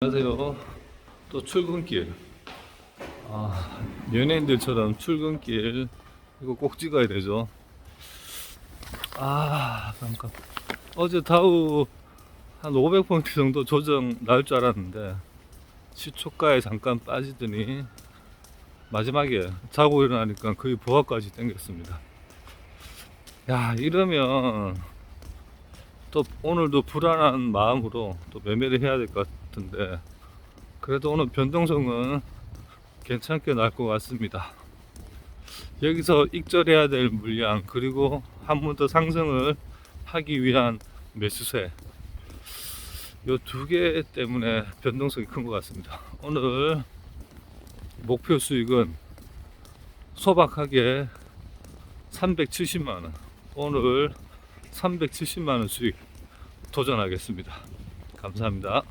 안녕하세요. 또 출근길. 아, 연예인들처럼 출근길 이거 꼭 찍어야 되죠. 아, 잠깐. 어제 다우 한 500포인트 정도 조정 나올 줄 알았는데 시초가에 잠깐 빠지더니 마지막에 자고 일어나니까 거의 보합까지 땡겼습니다. 야, 이러면 또 오늘도 불안한 마음으로 또 매매를 해야 될 것 같은데 그래도 오늘 변동성은 괜찮게 날 것 같습니다. 여기서 익절해야 될 물량 그리고 한 번 더 상승을 하기 위한 매수세 요 두 개 때문에 변동성이 큰 것 같습니다. 오늘 목표 수익은 소박하게 370만 원. 오늘 370만 원 수익 도전하겠습니다. 감사합니다.